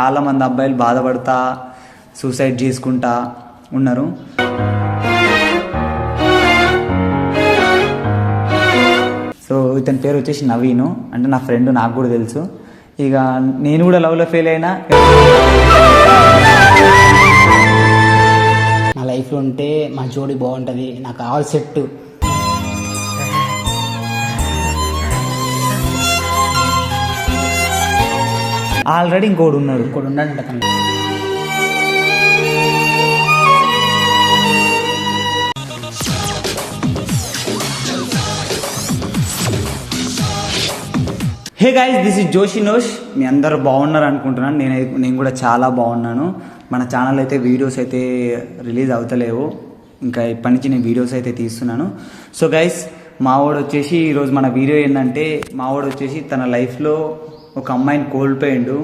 చాలామంది అబ్బాయిలు బాధపడతా సూసైడ్ చేసుకుంటా ఉన్నారు. సో ఇతని పేరు వచ్చేసి నవీను. అంటే నా ఫ్రెండ్ నాకు కూడా తెలుసు. ఇక నేను కూడా లవ్లో ఫెయిల్ అయినా నా లైఫ్లో ఉంటే మా జోడి బాగుంటుంది. నాకు ఆల్ సెట్ ఆల్రెడీ ఇంకోడు ఉన్నాడు. ఉండాలంట తను hey guys this is Joshi నోష్ మీ అందరూ బాగున్నారు అనుకుంటున్నాను. నేను నేను కూడా చాలా బాగున్నాను. మన ఛానల్ అయితే వీడియోస్ అయితే రిలీజ్ అవుతలేవు. ఇంకా ఇప్పటి నుంచి నేను వీడియోస్ అయితే తీస్తున్నాను. సో గైస్ మావాడు వచ్చేసి ఈరోజు మన వీడియో ఏంటంటే మావాడు వచ్చేసి తన లైఫ్లో ఒక అమ్మాయిని కోల్పోయిండు.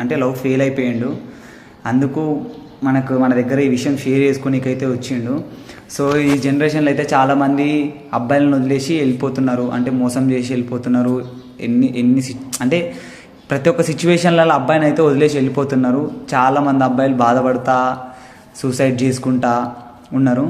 అంటే లవ్ ఫెయిల్ అయిపోయిండు. అందుకు మనకు మన దగ్గర ఈ విషయం షేర్ చేసుకోనీకైతే వచ్చిండు. సో ఈ జనరేషన్లో అయితే చాలామంది అబ్బాయిలను వదిలేసి వెళ్ళిపోతున్నారు. అంటే మోసం చేసి వెళ్ళిపోతున్నారు. ఎన్ని ఎన్ని అంటే ప్రతి ఒక్క సిచ్యువేషన్లలో అబ్బాయిని అయితే వదిలేసి వెళ్ళిపోతున్నారు. చాలామంది అబ్బాయిలు బాధపడతా సూసైడ్ చేసుకుంటా ఉన్నారు.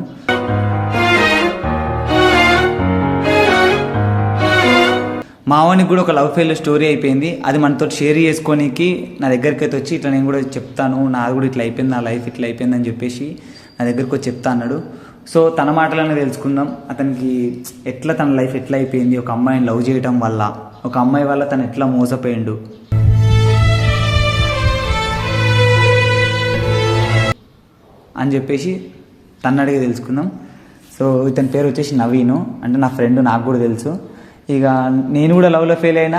మావానికి కూడా ఒక లవ్ ఫెయిల్ స్టోరీ అయిపోయింది. అది మనతో షేర్ చేసుకోనికి నా దగ్గరికి అయితే వచ్చి ఇట్లా నేను కూడా చెప్తాను నాది కూడా ఇట్లా అయిపోయింది నా లైఫ్ ఇట్లా అయిపోయింది అని చెప్పేసి నా దగ్గరికి వచ్చి చెప్తా అన్నాడు. సో తన మాటలనే తెలుసుకుందాం. అతనికి ఎట్లా తన లైఫ్ ఎట్లా అయిపోయింది? ఒక అమ్మాయిని లవ్ చేయటం వల్ల ఒక అమ్మాయి వల్ల తను ఎట్లా మోసపోయిండు? అని చెప్పేసి తను అడిగి తెలుసుకుందాం. సో ఇతని పేరు వచ్చేసి నవీను. అంటే నా ఫ్రెండ్ నాకు కూడా తెలుసు. ఇక నేను కూడా లవ్లో ఫెయిల్ అయినా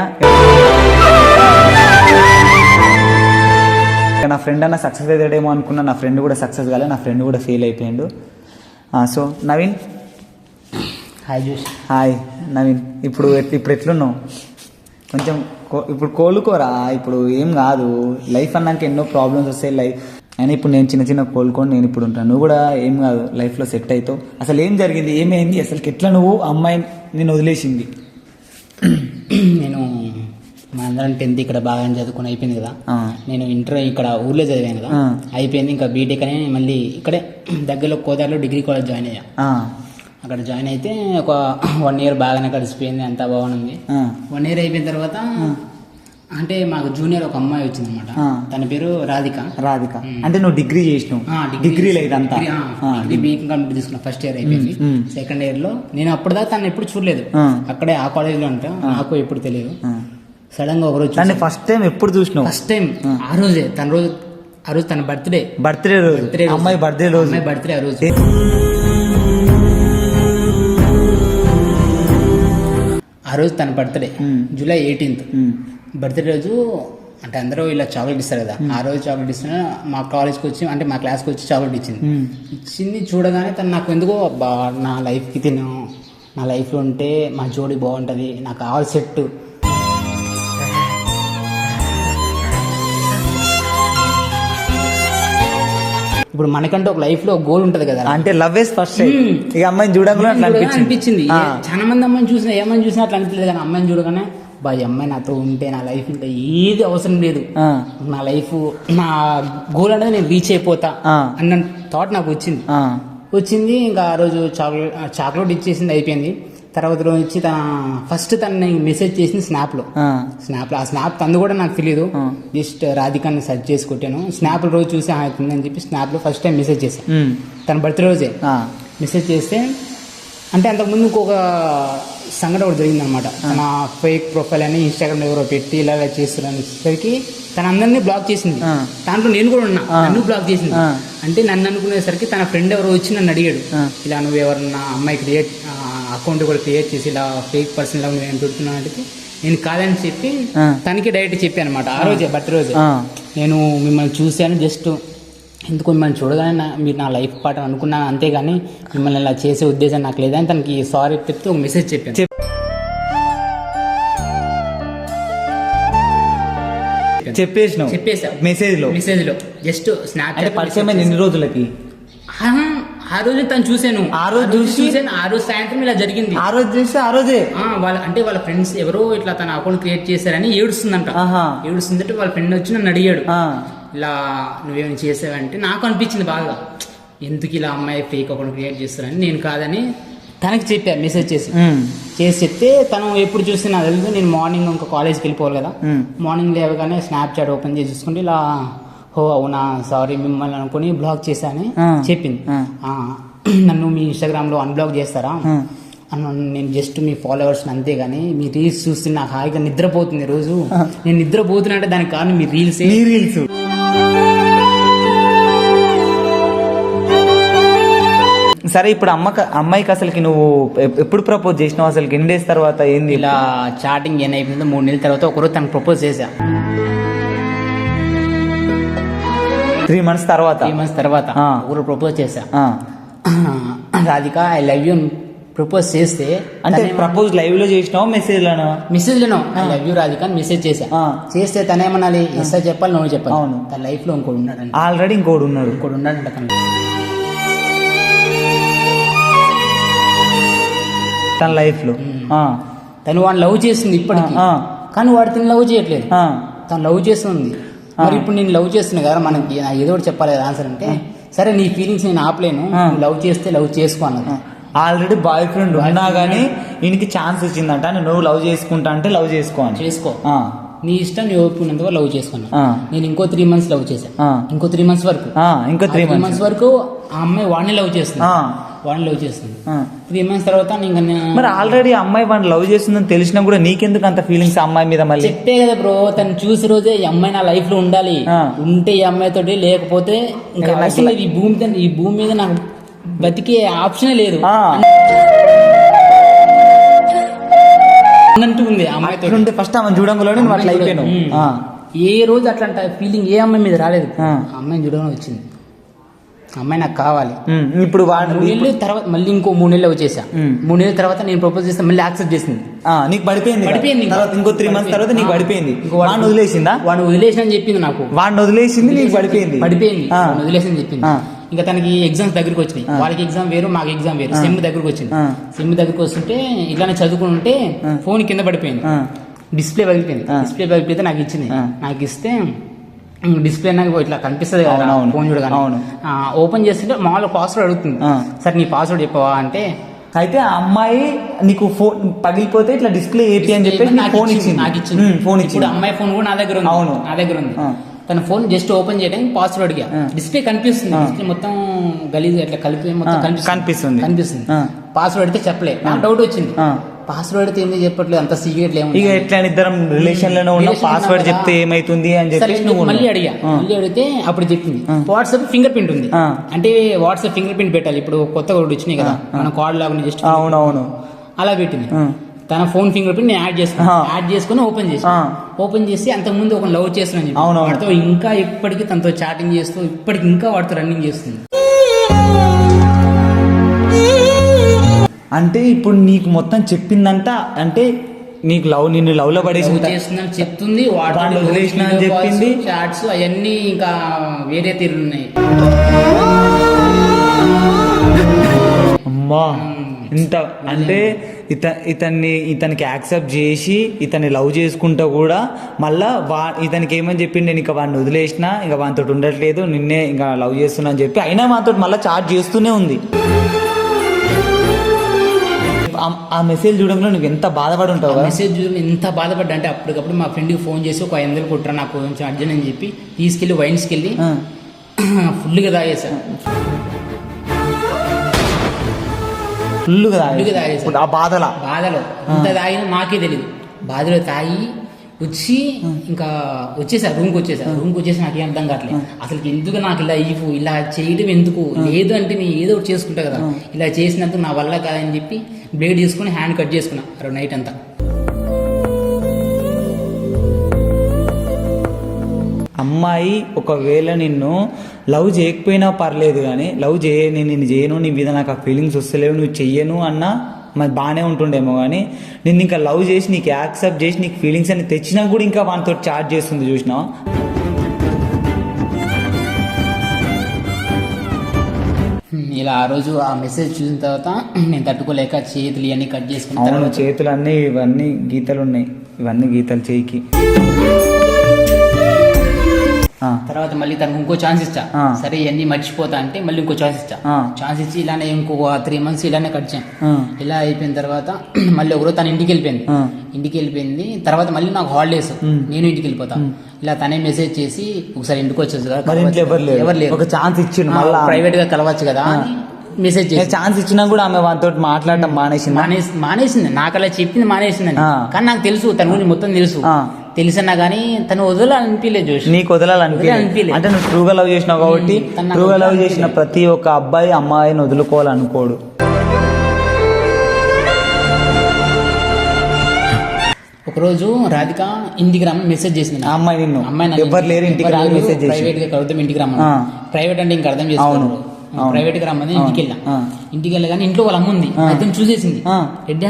ఇక నా ఫ్రెండ్ అన్న సక్సెస్ అవుతాడేమో అనుకున్నా నా ఫ్రెండ్ కూడా సక్సెస్ కాలే నా ఫ్రెండ్ కూడా fail అయిపోయిండు. So Naveen? Hi Josh hi Naveen. ఇప్పుడు ఇప్పుడు ఎట్లున్నావు? కొంచెం ఇప్పుడు కోలుకోరా? ఇప్పుడు ఏం కాదు. లైఫ్ అన్నాక ఎన్నో ప్రాబ్లమ్స్ వస్తాయి లైఫ్ అయినా ఇప్పుడు నేను చిన్న చిన్న కోలుకొని నేను ఇప్పుడు ఉంటాను. నువ్వు కూడా ఏం కాదు లైఫ్లో సెట్ అవుతావు. అసలు ఏం జరిగింది? ఏమైంది? అసలు ఎట్లా నువ్వు అమ్మాయి నేను వదిలేసింది? అందరం టెన్త్ ఇక్కడ బాగా చదువుకుని అయిపోయింది కదా. నేను ఇంటర్ ఇక్కడ ఊర్లో చదివాను కదా. అయిపోయింది ఇంకా బీటెక్ అని మళ్ళీ ఇక్కడే దగ్గరలో కోదారిలో డిగ్రీ కాలేజ్ జాయిన్ అయ్యా. అక్కడ జాయిన్ అయితే ఒక వన్ ఇయర్ బాగానే కలిసిపోయింది అంతా బాగుంది. వన్ ఇయర్ అయిపోయిన తర్వాత అంటే మాకు జూనియర్ ఒక అమ్మాయి వచ్చింది అనమాట. తన పేరు రాధిక. రాధిక. అంటే నువ్వు డిగ్రీ చేసినావు. డిగ్రీ లేదు అంతా డిగ్రీ, బీకామ్ కంప్లీట్ చేసుకున్నా ఫస్ట్ ఇయర్ అయిపోయింది. సెకండ్ ఇయర్లో నేను అప్పటిదాకా తను ఎప్పుడు చూడలేదు. అక్కడే ఆ కాలేజ్లో ఉంటా నాకు ఎప్పుడు తెలియదు. సడన్గా ఒక రోజు దాన్ని ఫస్ట్ టైం ఎప్పుడు చూసినావు? ఫస్ట్ టైం ఆ రోజే తన రోజు ఆ రోజు తన బర్త్డే బర్త్డే రోజు. బర్త్డే. అమ్మాయి బర్త్డే రోజు. అమ్మాయి బర్త్డే ఆ రోజు. ఆ రోజు తన బర్త్డే. జూలై ఎయిటీన్త్ బర్త్డే రోజు అంటే అందరూ ఇలా చాక్లెట్ ఇస్తారు కదా. ఆ రోజు చాక్లెట్ ఇస్తున్నా మా కాలేజ్కి వచ్చి అంటే మా క్లాస్కి వచ్చి చాక్లెట్ ఇచ్చింది. ఇచ్చింది చూడగానే తను నాకు ఎందుకో నా లైఫ్కి తిను. నా లైఫ్లో ఉంటే మా జోడి బాగుంటుంది. నాకు ఆల్ సెట్ ఇప్పుడు మనకంటే ఒక లైఫ్లో ఒక గోల్ ఉంటుంది కదా. అంటే లవ్ ఇస్ ఫస్ట్. ఇక అమ్మాయిని చూడంగా అట్లా చూడగానే అనిపించింది. చాలా మంది అమ్మాయిని చూసినా ఏమైనా చూసినా అట్లా అనిపించలేదు కానీ అమ్మాయిని చూడగానే బా అమ్మాయి నాతో ఉంటే నా లైఫ్ ఉంటే ఏది అవసరం లేదు. నా లైఫ్ నా గోల్ అనేది నేను రీచ్ అయిపోతా. అన్న థాట్ నాకు వచ్చింది. వచ్చింది. ఇంకా ఆ రోజు చాక్లెట్ చాక్లెట్ ఇచ్చేసింది అయిపోయింది. తర్వాత రోజు వచ్చి తన ఫస్ట్ తన మెసేజ్ చేసింది స్నాప్లో. స్నాప్లో ఆ స్నాప్ తందు కూడా నాకు తెలియదు. జస్ట్ రాధికాన్ని సెర్చ్ చేసి కొట్టాను. స్నాప్ రోజు చూసి అవుతుందని చెప్పి స్నాప్లో ఫస్ట్ టైం మెసేజ్ చేశాను తన బర్త్డే రోజే. మెసేజ్ చేస్తే అంటే అంతకుముందు ఇంకొక సంఘటన ఒకటి జరిగిందనమాట తన ఫేక్ ప్రొఫైల్ అని ఇన్స్టాగ్రామ్ ఎవరో పెట్టి ఇలా అనేసరికి తన అందరినీ బ్లాక్ చేసింది. దాంట్లో నేను కూడా ఉన్నా. నన్ను బ్లాక్ చేసింది. అంటే నన్ను అనుకునేసరికి తన ఫ్రెండ్ ఎవరో వచ్చి నన్ను అడిగాడు. ఇలా నువ్వు ఎవరన్నా అమ్మాయి క్రియేట్ అకౌంట్ కూడా క్రియేట్ చేసి ఇలా ఫేక్ పర్సన్ లా నేను పెడుతున్నాను అంటే నేను కాదని చెప్పి. తనకి డైరెక్ట్ చెప్పాను అనమాట ఆ రోజే బర్త్ రోజే. నేను మిమ్మల్ని చూశాను జస్ట్ ఎందుకు మిమ్మల్ని చూడగానే నా- మీరు నా లైఫ్ పార్ట్ అనుకున్నాను అంతేగాని మిమ్మల్ని ఇలా చేసే ఉద్దేశం నాకు లేదని తనకి సారీ చెప్తే ఒక మెసేజ్ చెప్పాను. చెప్- చెప్పేసినావు? చెప్పేసా మెసేజ్లో మెసేజ్లో జస్ట్ స్నాప్ అంటే పరిచయం ఎన్ని రోజులకి? ఆ రోజు తను చూశాను. ఆ రోజు చూసి- చూశాను ఆ రోజు సాయంత్రం ఇలా జరిగింది. ఆ రోజు చేస్తే ఆ రోజే? వాళ్ళ అంటే వాళ్ళ ఫ్రెండ్స్ ఎవరో ఇట్లా తన అకౌంట్ క్రియేట్ చేశారని ఏడుస్తుందంట. ఆహా. ఏడుస్తుందంటే వాళ్ళ ఫ్రెండ్ వచ్చి నన్ను అడిగాడు. ఇలా నువ్వేమైనా చేసావంటే నాకు అనిపించింది బాగా. ఎందుకు ఇలా అమ్మాయి ఫేక్ అకౌంట్ క్రియేట్ చేస్తారని నేను కాదని తనకి చెప్పా మెసేజ్ చేసి. చేసి చెప్తే తను ఎప్పుడు చూస్తే నాకు తెలుసు నేను మార్నింగ్ ఇంకా కాలేజ్కి వెళ్ళిపోవాలి కదా. మార్నింగ్ లేవగానే స్నాప్చాట్ ఓపెన్ చేసి చూసుకుంటే ఇలా హో అవునా సారీ మిమ్మల్ని అనుకుని బ్లాక్ చేశాని. చెప్పింది. నన్ను మీ ఇన్స్టాగ్రామ్లో అన్బ్లాక్ చేస్తారా? నేను జస్ట్ మీ ఫాలోవర్స్ అంతే కానీ మీ రీల్స్ చూస్తే నాకు హాయిగా నిద్రపోతుంది రోజు. నేను నిద్రపోతున్నా అంటే దానికి కారణం మీ రీల్స్ రీల్స్ సరే ఇప్పుడు అమ్మక అమ్మాయికి అసలుకి నువ్వు ఎప్- ఎప్పుడు ప్రపోజ్ చేసినావు? అసలుకి ఎన్ని డేస్ తర్వాత ఏంది? ఇలా చాటింగ్ ఏం అయిపోయిందో మూడు నెలల తర్వాత ఒకరోజు తనకు ప్రపోజ్ చేశా. త్రీ మంత్స్ తర్వాత. త్రీ మంత్స్ తర్వాత. ఒకరు ప్రపోజ్ చేశా. Radhika I love you propose చేస్తే అంటే ప్రపోజ్ లైవ్లో చేసినావు మెసేజ్ లోనా? మెసేజ్ లోనో. ఐ లవ్ యూ రాధిక అని మెసేజ్ చేశా. చేస్తే తనేమనాలి ఎస్ చెప్పాలి నువ్వు చెప్పాలి. అవును. తన లైఫ్లో ఇంకోటి ఉన్నాడంట. ఆల్రెడీ ఇంకోడు ఉన్నాడు. ఇంకోటి ఉన్నాడంట తన తన లైఫ్లో. తను వాడిని లవ్ చేస్తుంది ఇప్పటికి. కానీ వాడు తిని లవ్ చేయట్లేదు. తను లవ్ చేస్తుంది. మరి ఇప్పుడు నేను లవ్ చేస్తున్నా కదా మనకి నాకు ఏదో ఒకటి చెప్పాలి కదా ఆన్సర్ అంటే సరే నీ ఫీలింగ్స్ నేను ఆపలేను లవ్ చేస్తే లవ్ చేసుకో అన్నది. ఆల్రెడీ బాయ్ ఫ్రెండ్ ఉన్నా గానీ ఈయనకి ఛాన్స్ వచ్చిందంట నువ్వు లవ్ చేసుకుంటా అంటే లవ్ చేసుకో అని. చేసుకో. నీ ఇష్టం నీ ఓపినందుకు లవ్ చేసుకున్నా. నేను ఇంకో త్రీ మంత్స్ లవ్ చేశాను. ఇంకో త్రీ మంత్స్ వరకు. ఇంకో త్రీ మంత్స్ వరకు ఆ అమ్మాయి వాడిని లవ్ చేస్తుంది. ఆ, వాడిని లవ్ చేస్తుంది. త్రీ మంత్స్ తర్వాత ఇంకా మరి ఆల్రెడీ అమ్మాయి వాడిని లవ్ చేస్తుందని తెలిసినా కూడా నీకెందుకు అంత ఫీలింగ్స్ అమ్మాయి మీద మళ్ళీ? చెప్పే కదా బ్రో తను చూసి రోజే ఈ అమ్మాయి నా లైఫ్లో ఉండాలి. ఉంటే ఈ అమ్మాయితోటి లేకపోతే ఇంకా ఈ భూమి ఈ భూమి మీద నాకు బతికే ఆప్షనే లేదు. అన్నట్టు ఉంది అట్లుంటే ఫస్ట్ ఆమె నువ్వు అట్లా అయిపోయాను. ఏ రోజు అట్లాంటి ఫీలింగ్ ఏ అమ్మాయి మీద రాలేదు. అమ్మాయిని చూడగానే వచ్చింది. అమ్మాయి నాకు కావాలి. ఇప్పుడు వాడు మూడు నెలలు తర్వాత మళ్ళీ ఇంకో మూడు నెలలు వచ్చేసా. మూడు నెలల తర్వాత నేను ప్రపోజ్ చేస్తే మళ్ళీ యాక్సెప్ట్ చేసింది. నీకు పడిపోయింది. పడిపోయింది. తర్వాత ఇంకో త్రీ మంత్స్ తర్వాత నీకు. పడిపోయింది. వాడిని వదిలేసిందా? వాడు వదిలేసిన అని చెప్పింది నాకు. వాడిని వదిలేసింది నీకు పడిపోయింది. పడిపోయింది. వదిలేసిన చెప్పింది. ఇంకా తనకి ఎగ్జామ్స్ దగ్గరికి వచ్చినాయి. వాళ్ళకి ఎగ్జామ్ వేరు మాకు ఎగ్జామ్ వేరు. సెమ్ దగ్గరికి వచ్చింది. సెమ్ దగ్గరికి వస్తుంటే ఇట్లానే చదువుకుని ఉంటే ఫోన్ కింద పడిపోయింది. డిస్ప్లే పగిలిపోయింది. డిస్ప్లే పగిలిపోతే నాకు ఇచ్చింది. నాకు ఇస్తే డిస్ప్లే నాకు ఇట్లా కనిపిస్తుంది కదా. ఫోన్ చూడగానే ఓపెన్ చేస్తుంటే మామూలుగా పాస్వర్డ్ అడుగుతుంది. సరే నీ పాస్వర్డ్ చెప్పవా అంటే అయితే ఆ అమ్మాయి నీకు ఫోన్ పగిలిపోతే ఇట్లా డిస్ప్లే ఏపీ అని చెప్పేసి నీకు నాకు ఫోన్ ఇచ్చింది, నాకు ఇచ్చింది ఫోన్ ఇచ్చింది అమ్మాయి ఫోన్ కూడా నా దగ్గర ఉంది అవును. నా దగ్గర ఉంది. తన ఫోన్ జస్ట్ ఓపెన్ చేయడానికి పాస్వర్డ్ అడిగా ఆ. డిస్ప్లే కనిపిస్తుంది. డిస్ప్లే మొత్తం గలీజ్ అట్లా కలిపి మొత్తం కనిపిస్తుంది కనిపిస్తుంది. కనిపిస్తుంది. పాస్వర్డ్ అడిగితే చెప్పలే నాకు డౌట్ వచ్చింది. పాస్వర్డ్ అడిగితే ఏంది చెప్పట్లేదు అంత సీక్రెట్ ఇక ఎట్లా ఇద్దరం రిలేషన్లోనే ఉన్న పాస్వర్డ్ చెప్తే. ఏమైతుంది అని నువ్వు మళ్ళీ. అడిగా. మళ్ళీ అడిగితే అప్పుడు చెప్పింది. వాట్సాప్ ఫింగర్ ప్రింట్ ఉంది. అంటే వాట్సాప్ ఫింగర్ ప్రింట్ పెట్టాలి ఇప్పుడు కొత్తగా ఒకటి వచ్చినాయి కదా. మన కార్డు లాగా జస్ట్ అవునవును అలా పెట్టింది. తన ఫోన్ ఫింగర్ ప్రింట్ నేను యాడ్ చేసుకున్నా ఆ. యాడ్ చేసుకుని ఓపెన్ చేసి. ఓపెన్ చేసి అంతకు ముందు ఒక లవ్ చేస్తున్నాను చెప్పి అవునవును. వాడితో ఇంకా ఇప్పటికీ తనతో చాటింగ్ చేస్తూ ఇప్పటికి ఇంకా వాడితో రన్నింగ్ చేస్తుంది అంటే ఇప్పుడు నీకు మొత్తం చెప్పిందంతా అంటే నీకు లవ్ నిన్ను లవ్లో పడేసి చేస్తుందని చెప్తుంది వదిలేసినా అని చెప్పింది. చాట్స్ అవన్నీ ఇంకా వేరే తీరులు ఉన్నాయి. అమ్మా ఇంత అంటే ఇత ఇతన్ని ఇతనికి యాక్సెప్ట్ చేసి ఇతన్ని లవ్ చేసుకుంటా కూడా మళ్ళా వా ఇతనికి ఏమని చెప్పిండు? నేను ఇక వాడిని వదిలేసిన ఇక వానితో ఉండట్లేదు నిన్నే ఇంకా లవ్ చేస్తున్నా అని చెప్పి అయినా వానితో మళ్ళీ చాట్ చేస్తూనే ఉంది. ఆ- మెసేజ్ చూడంలో నువ్వు ఎంత బాధపడి ఉంటావు? మెసేజ్ చూసి ఎంత బాధపడ్డా అంటే అప్పటికప్పుడు మా ఫ్రెండ్కి ఫోన్ చేసి ఒక ఐదు వందలు కొట్టరా నాకు కొంచెం అర్జెంట్ అని చెప్పి తీసుకెళ్ళి వైన్స్కి వెళ్ళి. ఫుల్గా తాగేసా. ఫుల్గా ఫుల్గా తాగేసా. ఆ బాధలా? బాధలో. ఇంత తాగినా నాకే తెలియదు బాధలో తాగి వచ్చి ఇంకా వచ్చేసా రూమ్కి వచ్చేసా రూమ్కి వచ్చేసి నాకు ఏం అర్థం కావట్లేదు. అసలు ఎందుకు నాకు ఇలా ఇవ్వు ఇలా చేయడం ఎందుకు? లేదు అంటే నేను ఏదో ఒకటి చేసుకుంటా కదా. ఇలా చేసినందుకు నా వల్ల కాదని చెప్పి బ్లేడ్ తీసుకుని హ్యాండ్ కట్ చేసుకున్నా. ఆ నైట్ అంతా. అమ్మాయి ఒకవేళ నిన్ను లవ్ చేయకపోయినా పర్లేదు కానీ లవ్ చేయ నేను నిన్ను చేయను నీ మీద నాకు ఆ ఫీలింగ్స్ వస్తలేవు నువ్వు చెయ్యను అన్నా మరి బాగానే ఉంటుండేమో కానీ నిన్ను ఇంకా లవ్ చేసి నీకు యాక్సెప్ట్ చేసి నీకు ఫీలింగ్స్ అని తెచ్చినా కూడా ఇంకా వానితో చాట్ చేస్తుంది చూసినావా? ఇలా ఆ రోజు ఆ మెసేజ్ చూసిన తర్వాత నేను తట్టుకోలేక చేతులు ఇవన్నీ కట్ చేసుకున్న అవును తర్వాత చేతులు అన్నీ ఇవన్నీ గీతలు ఉన్నాయి ఇవన్నీ గీతలు చేయికి. తర్వాత మళ్ళీ తనకు ఇంకో ఛాన్స్ ఇచ్చా. సరే ఇవన్నీ మర్చిపోతా అంటే మళ్ళీ ఇంకో ఛాన్స్ ఇచ్చా. ఛాన్స్ ఇచ్చి ఇలానే ఇంకో త్రీ మంత్స్ ఇలానే ఆ, ఇలా అయిపోయిన తర్వాత మళ్ళీ ఒకరోజు తన ఇంటికి వెళ్ళిపోయింది. ఇంటికి వెళ్ళిపోయింది. తర్వాత మళ్ళీ నాకు హాలిడేస్. నేను ఇంటికి వెళ్ళిపోతా. ఇలా తనే మెసేజ్ చేసి ఒకసారి ఇంటికి వచ్చేసి ఎవరు లేరు. ఒక ఛాన్స్ ఇచ్చిండు మళ్ళా. ప్రైవేట్గా కలవచ్చు కదా మెసేజ్ చేసి. ఛాన్స్ ఇచ్చినా కూడా ఆమె వాళ్ళతో మాట్లాడటం మానేసింది? మానేసి మానేసింది. నాకు అలా చెప్పింది మానేసిందని. కానీ నాకు తెలుసు తన గురించి మొత్తం తెలుసు. తెలిసినా కానీ తను వదలాలనిపించలేదు జోష్ నీకు వదలాలనిపించలేదు. అంటే నువ్వు ట్రూగా లవ్ చేసినావు కాబట్టి ట్రూగా లవ్ చేసిన. ప్రతి ఒక్క అబ్బాయి అమ్మాయిని వదులుకోవాలనుకోడు ఒకరోజు రాధిక ఇంటికి రమ్మని మెసేజ్ చేసింది అమ్మాయి నిన్ను ఎవరు లేరు ఇంటికి చేసి ప్రైవేట్గా కలుద్దాం ఇంటికి రమ్మని. ప్రైవేట్ అంటే ఇంకా అర్థం అవును. ప్రైవేట్గా రమ్మని. ఇంటికి వెళ్ళా. ఇంటికి వెళ్ళగానే ఇంట్లో వాళ్ళ అమ్మ ఉంది. అయితే చూసేసింది.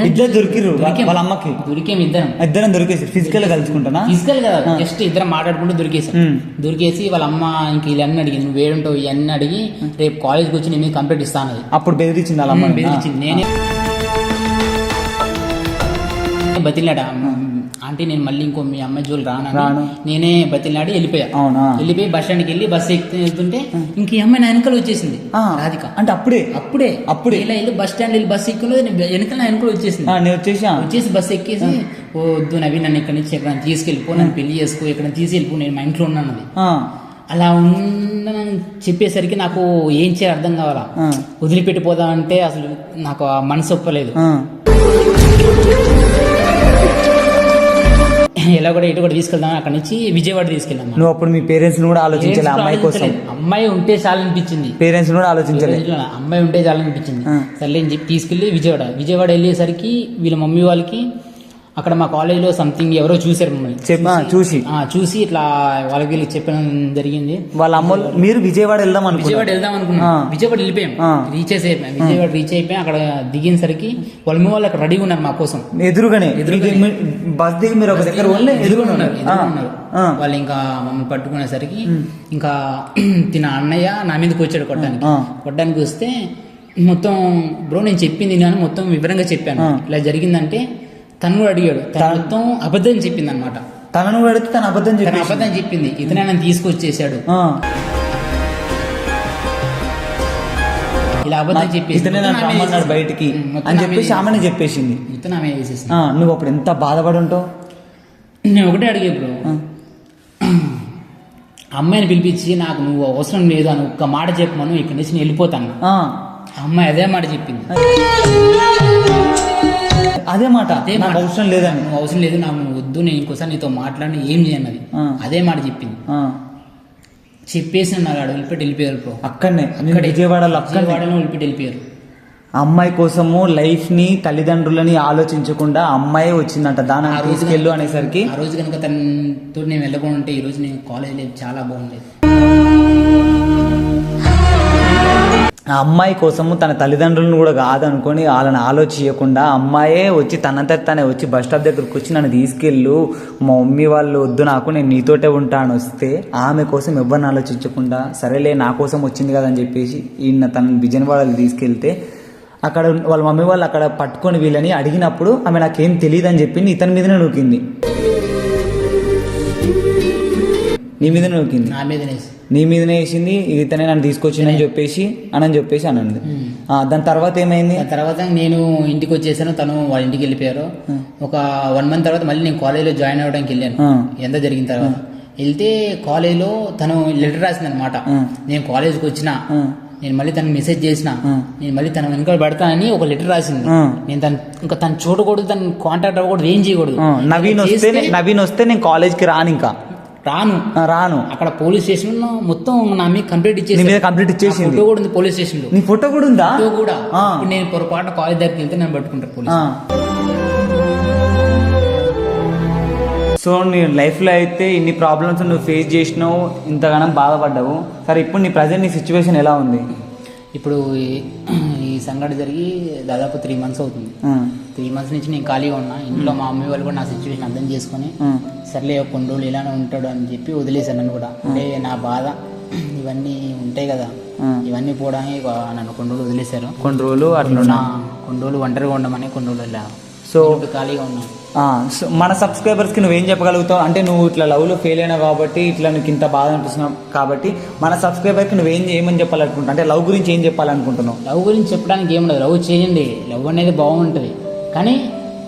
ఇద్దరు దొరికిర్రు. దొరికాం. వాళ్ళ అమ్మకి. దొరికేం ఇద్దరం. ఇద్దరం దొరికేసి ఫిజికల్గా కలుసుకుంటానా? ఫిజికల్ కదా ఆ. జస్ట్ ఇద్దరం మాట్లాడుకుంటూ దొరికేసాం. దొరికేసి వాళ్ళ అమ్మ ఇంక ఇవన్నీ అడిగింది. నువ్వు వేడుంటావు ఇవన్నీ అడిగి రేపు కాలేజ్కి వచ్చి నేను కంప్లీట్ ఇస్తాను అప్పుడు బెదిరించింది వాళ్ళ అమ్మ బెదిరించింది. నేనే బతిలాడా ఆంటీ నేను మళ్ళీ ఇంకో మీ అమ్మాయి జోలు రాను. నేనే బతిలాడి వెళ్ళిపోయా. అవునా? వెళ్ళిపోయి బస్ స్టాండ్కి వెళ్ళి బస్సు ఎక్కుతూ వెళ్తుంటే ఇంక ఈ అమ్మాయి నా వెనకాల వచ్చేసింది. ఆ, రాధిక. అంటే అప్పుడే? అప్పుడే. అప్పుడే? ఇలా వెళ్ళి బస్ స్టాండ్ వెళ్ళి బస్సు ఎక్కున్నది నేను వెనకాల నా వెనకాల వచ్చేసింది. నేను వచ్చేసా? వచ్చేసి బస్సు ఎక్కేసి ఓ వద్దు నవీన్ నన్ను ఇక్కడ నుంచి ఎక్కడ తీసుకెళ్ళిపో నన్ను పెళ్ళి చేసుకో ఇక్కడ తీసుకెళ్ళిపో నేను మా ఇంట్లో ఉన్నాను అది అలా ఉండనని చెప్పేసరికి నాకు ఏం చేయాలి అర్థం కావాలా? ఆ, వదిలిపెట్టిపోదాం అంటే అసలు నాకు ఆ మనసు ఒప్పలేదు. ఎలా కూడా ఇటు కూడా తీసుకెళ్దాం అక్కడ నుంచి విజయవాడ తీసుకెళ్ళాం నువ్వు అప్పుడు మీ పేరెంట్స్ కూడా ఆలోచించాలి అమ్మాయి కోసం? అమ్మాయి ఉంటే చాలు అనిపించింది. పేరెంట్స్ కూడా ఆలోచించాలి? అమ్మాయి ఉంటే చాలు అనిపించింది. సర్లే అని చెప్పి తీసుకెళ్ళి విజయవాడ. విజయవాడ వెళ్ళేసరికి వీళ్ళ మమ్మీ వాళ్ళకి అక్కడ మా కాలేజీలో సంథింగ్ ఎవరో చూశారు మమ్మల్ని. చెప్పా చూసి చూసి. ఇట్లా వాళ్ళకి వీళ్ళకి చెప్పడం జరిగింది. వాళ్ళ అమ్మ మీరు విజయవాడ వెళ్దాం విజయవాడ వెళ్దాం అనుకున్నాం. విజయవాడ వెళ్ళిపోయాం. రీచ్ అయిపోయాం విజయవాడ రీచ్ అయిపోయాం అక్కడ దిగినసరికి వాళ్ళ మమ్మీ వాళ్ళు అక్కడ రెడీగా ఉన్నారు మా కోసం. ఎదురుగానే. మీ- బస్ దిగి మీరు ఒక దగ్గర వెళ్ళి ఎదురుగా ఉన్నారు ఎదురుగా ఉన్నారు. వాళ్ళు ఇంకా మమ్మల్ని పట్టుకునేసరికి ఇంకా తిన అన్నయ్య నా మీదకి వచ్చాడు కొట్టడానికి. కొట్టడానికి వస్తే మొత్తం బ్రో నేను చెప్పింది నేను మొత్తం వివరంగా చెప్పాను. ఇలా జరిగిందంటే తను కూడా అడిగాడు. తను తను- మొత్తం అబద్ధం చెప్పింది అనమాట తనను పెడితే తన అబద్ధం తను చెప్పి అబద్ధం చెప్పింది. ఇతనే నన్ను తీసుకొచ్చేసాడు. ఇలా అబద్ధం చెప్పేసి ఇతనే రమ్మన్నాడు. బయటికి. అని చెప్పేసి. ఆమెనే చెప్పేసింది. మొత్తం ఆమె వేసేసింది. ఆ, నువ్వు అప్పుడు ఎంత బాధపడి ఉంటావు? నేను ఒకటే అడిగే బ్రో. అమ్మాయిని పిలిపించి నాకు నువ్వు అవసరం లేదు అని ఒక్క మాట చెప్పమను ఇక్కడి నుంచి నేను వెళ్ళిపోతాను. అమ్మాయి అదే మాట చెప్పింది. అదే మాట. అదే నాకు. అవసరం లేదని. నువ్వు అవసరం లేదు నాకు నువ్వు వద్దు నేను ఇంకోసారి నీతో మాట్లాడి ఏం చేయన్నది ఆ. అదే మాట చెప్పింది. చెప్పేసి నాకు ఆడ వదిలిపెట్టి వెళ్ళిపోయారు బ్రో. అక్కడనే. అక్కడే. విజయవాడలో విజయవాడలో వదిలిపెట్టి వెళ్ళిపోయారు. అమ్మాయి కోసము లైఫ్ని తల్లిదండ్రులని ఆలోచించకుండా అమ్మాయి వచ్చిందంట. దాని ఆ రోజు తీసుకెళ్ళు అనేసరికి. ఆ రోజు కనుక తనతో నేను వెళ్ళకుండా ఉంటే ఈ రోజు నేను కాలేజ్ చాలా బాగుండేది. ఆ అమ్మాయి కోసము తన తల్లిదండ్రులను కూడా కాదనుకొని వాళ్ళని ఆలోచించకుండా అమ్మాయే వచ్చి తనంతట తనే వచ్చి బస్ స్టాప్ దగ్గరకు వచ్చి నన్ను తీసుకెళ్ళు. మా మమ్మీ వాళ్ళు వద్దు నాకు నేను నీతోటే ఉంటాను వస్తే ఆమె కోసం ఎవరిని ఆలోచించకుండా సరేలే నా కోసం వచ్చింది కదా అని చెప్పేసి ఈయన తన విజయవాడకి తీసుకెళ్తే అక్కడ వాళ్ళ మమ్మీ వాళ్ళు అక్కడ పట్టుకొని వీళ్ళని అడిగినప్పుడు ఆమె నాకేం తెలియదు అని చెప్పి ఇతని మీదనే నూకింది. నీ మీదనే నూకింది నా మీద నేసి నీ మీదనే వేసింది ఇతనే నన్ను తీసుకొచ్చిందని చెప్పేసి అని చెప్పేసి అనండి దాని తర్వాత ఏమైంది? ఆ తర్వాత నేను ఇంటికి వచ్చేసాను తను వాళ్ళ ఇంటికి వెళ్ళిపోయారు. ఒక వన్ మంత్ తర్వాత మళ్ళీ నేను కాలేజ్లో జాయిన్ అవ్వడానికి వెళ్ళాను. ఎంత జరిగిన తర్వాత. వెళ్తే కాలేజ్లో తను లెటర్ రాసింది అనమాట. నేను కాలేజ్కి వచ్చిన నేను మళ్ళీ తనకు మెసేజ్ చేసిన. నేను మళ్ళీ తన వెనకాల పెడతానని ఒక లెటర్ రాసింది. నేను తను ఇంకా తను చూడకూడదు తను కాంటాక్ట్ అవ్వకూడదు ఏం చేయకూడదు. నవీన్ వస్తే నవీన్ వస్తే నేను కాలేజ్కి రాను ఇంకా రాను. రాను. అక్కడ పోలీస్ స్టేషన్లో మొత్తం నా మీద కంప్లీట్ ఇచ్చేసి మీద కంప్లీట్ ఇచ్చేసింది ఫోటో కూడా ఉంది పోలీస్ స్టేషన్లో నీ ఫోటో కూడా ఉందా? ఫోటో కూడా. ఇప్పుడు నేను పొరపాటు కాలేజ్ దగ్గరికి వెళ్తే నన్ను పట్టుకుంటారు పోలీస్. సో నీ లైఫ్లో అయితే ఇన్ని ప్రాబ్లమ్స్ నువ్వు ఫేస్ చేసినావు ఇంతగానం బాధపడ్డావు. సరే ఇప్పుడు నీ ప్రజెంట్ నీ సిచ్యువేషన్ ఎలా ఉంది? ఇప్పుడు ఈ- సంఘటన జరిగి దాదాపు త్రీ మంత్స్ అవుతుంది. త్రీ మంత్స్ నుంచి నేను ఖాళీగా ఉన్నా. ఇంట్లో మా మమ్మీ వాళ్ళు కూడా నా సిచ్యువేషన్ అర్థం చేసుకొని సర్లే కొన్ని రోజులు ఇలానే ఉంటాడు అని చెప్పి వదిలేశాను నన్ను కూడా. అంటే నా బాధ ఇవన్నీ ఉంటాయి కదా. ఇవన్నీ పోవడానికి నన్ను కొన్ని రోజులు వదిలేశారు. కొన్ని రోజులు అట్లా నా కొన్ని రోజులు ఒంటరిగా ఉండమని కొన్ని రోజులు వెళ్ళాను సో ఖాళీగా ఉన్నాను సో మన సబ్స్క్రైబర్స్కి నువ్వేం చెప్పగలుగుతావు? అంటే నువ్వు ఇట్లా లవ్లో ఫెయిల్ అయినావు కాబట్టి ఇట్లా నీకు ఇంత బాధ అనిపిస్తున్నావు కాబట్టి మన సబ్స్క్రైబర్కి నువ్వేం ఏమని చెప్పాలనుకుంటున్నావు? అంటే లవ్ గురించి ఏం చెప్పాలనుకుంటున్నావు? లవ్ గురించి చెప్పడానికి ఏముండదు లవ్ చేయండి. లవ్ అనేది బాగుంటుంది. కానీ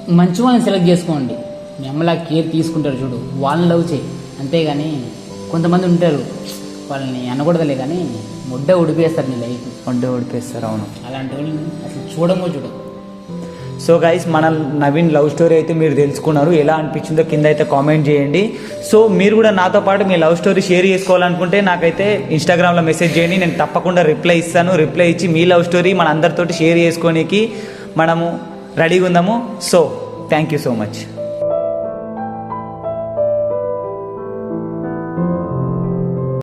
మంచి వాళ్ళని సెలెక్ట్ చేసుకోండి. మీ అమ్మలా కేర్ తీసుకుంటారు చూడు. వాళ్ళని లవ్ చేయి. అంతేగాని కొంతమంది ఉంటారు వాళ్ళని అనకూడదులే కానీ ముడ్డ ఉడిపేస్తారు నీ లైఫ్. వంట ఓడిపేస్తారు అవును. అలాంటి వాళ్ళని అసలు చూడమో చూడదు సో గైస్ మన నవీన్ లవ్ స్టోరీ అయితే మీరు తెలుసుకున్నారు. ఎలా అనిపించిందో కింద అయితే కామెంట్ చేయండి. సో మీరు కూడా నాతో పాటు మీ లవ్ స్టోరీ షేర్ చేసుకోవాలనుకుంటే నాకైతే ఇన్స్టాగ్రామ్లో మెసేజ్ చేయండి. నేను తప్పకుండా రిప్లై ఇస్తాను. రిప్లై ఇచ్చి మీ లవ్ స్టోరీ మన అందరితోటి షేర్ చేసుకోనికి మనము రెడీగా ఉందాము. So thank you so much